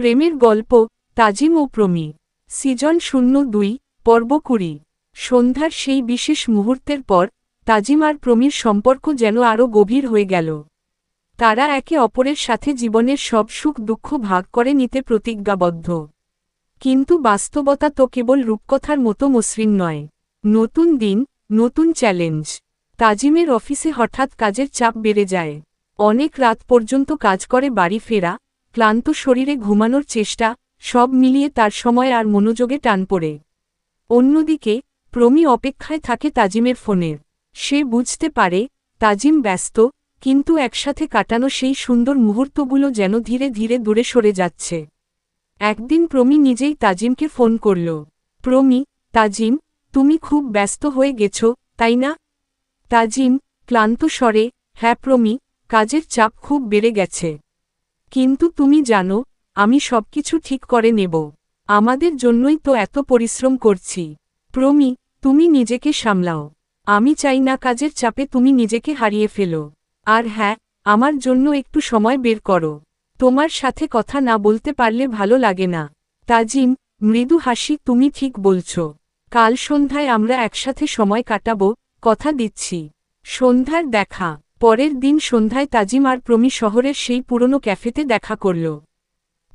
প্রেমের গল্প, তাজিম ও প্রমি। সিজন শূন্য দুই, পর্ব কুড়ি। সন্ধ্যার সেই বিশেষ মুহূর্তের পর, তাজিম আর প্রমির সম্পর্ক যেন আরও গভীর হয়ে গেল। তারা একে অপরের সাথে জীবনের সব সুখ দুঃখ ভাগ করে নিতে প্রতিজ্ঞাবদ্ধ। কিন্তু বাস্তবতা তো কেবল রূপকথার মতো মসৃণ নয়। নতুন দিন, নতুন চ্যালেঞ্জ। তাজিমের অফিসে হঠাৎ কাজের চাপ বেড়ে যায়। অনেক রাত পর্যন্ত কাজ করে বাড়ি ফেরা ক্লান্ত শরীরে ঘুমানোর চেষ্টা, সব মিলিয়ে তার সময় আর মনোযোগে টান পড়ে। অন্যদিকে, প্রমি অপেক্ষায় থাকে তাজিমের ফোনের সে বুঝতে পারে, তাজিম ব্যস্ত, কিন্তু একসাথে কাটানো সেই সুন্দর মুহূর্তগুলো যেন ধীরে ধীরে দূরে সরে যাচ্ছে। একদিন প্রমি নিজেই তাজিমকে ফোন করল। প্রমি, তাজিম, তুমি খুব ব্যস্ত হয়ে গেছ, তাই না? তাজিম ক্লান্ত স্বরে হ্যাঁ প্রমি, কাজের চাপ খুব বেড়ে গেছে। কিন্তু তুমি জানো, আমি সবকিছু ঠিক করে নেব। আমাদের জন্যই তো এত পরিশ্রম করছি। প্রমি, তুমি নিজেকে সামলাও। আমি চাই না কাজের চাপে তুমি নিজেকে হারিয়ে ফেলো। আর হ্যাঁ আমার জন্য একটু সময় বের করো। তোমার সাথে কথা না বলতে পারলে ভালো লাগে না। তাজিম, মৃদু হাসি তুমি ঠিক বলছ। কাল সন্ধ্যায় আমরা একসাথে সময় কাটাবো, কথা দিচ্ছি। সন্ধ্যার দেখা। পরের দিন সন্ধ্যায় তাজিম আর প্রমি শহরের সেই পুরনো ক্যাফেতে দেখা করল।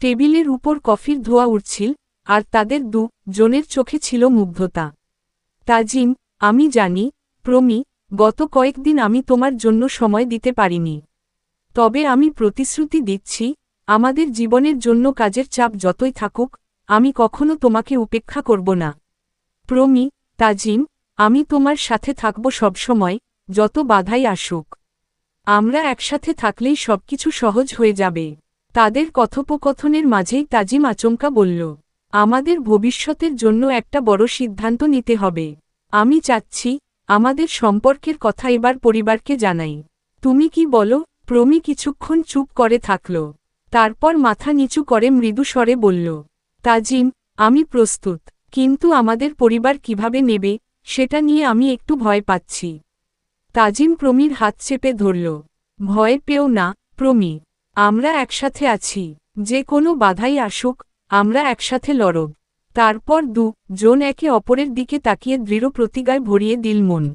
টেবিলের উপর কফির ধোয়া উঠছিল আর তাদের দু জনের চোখে ছিল মুগ্ধতা। তাজিম, আমি জানি, প্রমি, গত কয়েকদিন আমি তোমার জন্য সময় দিতে পারিনি। তবে আমি প্রতিশ্রুতি দিচ্ছি, আমাদের জীবনের জন্য কাজের চাপ যতই থাকুক, আমি কখনো তোমাকে উপেক্ষা করব না। প্রমি, তাজিম, আমি তোমার সাথে থাকব সবসময়, যত বাধাই আসুক। আমরা একসাথে থাকলেই সবকিছু সহজ হয়ে যাবে। তাদের কথোপকথনের মাঝেই তাজিম আচমকা বলল, আমাদের ভবিষ্যতের জন্য একটা বড় সিদ্ধান্ত নিতে হবে। আমি চাচ্ছি, আমাদের সম্পর্কের কথা এবার পরিবারকে জানাই। তুমি কি বলো? প্রমি কিছুক্ষণ চুপ করে থাকল। তারপর মাথা নিচু করে মৃদু স্বরে বলল, তাজিম, আমি প্রস্তুত, কিন্তু আমাদের পরিবার কীভাবে নেবে, সেটা নিয়ে আমি একটু ভয় পাচ্ছি। তাজিম প্রমির হাত চেপে ধরল, ভয় পেও না প্রমি আমরা একসাথে আছি, যে কোনো বাধাই আসুক, আমরা একসাথে লড়ব। তারপর দু জন একে অপরের দিকে তাকিয়ে দৃঢ় প্রতিজ্ঞায় ভরিয়ে দিল মন।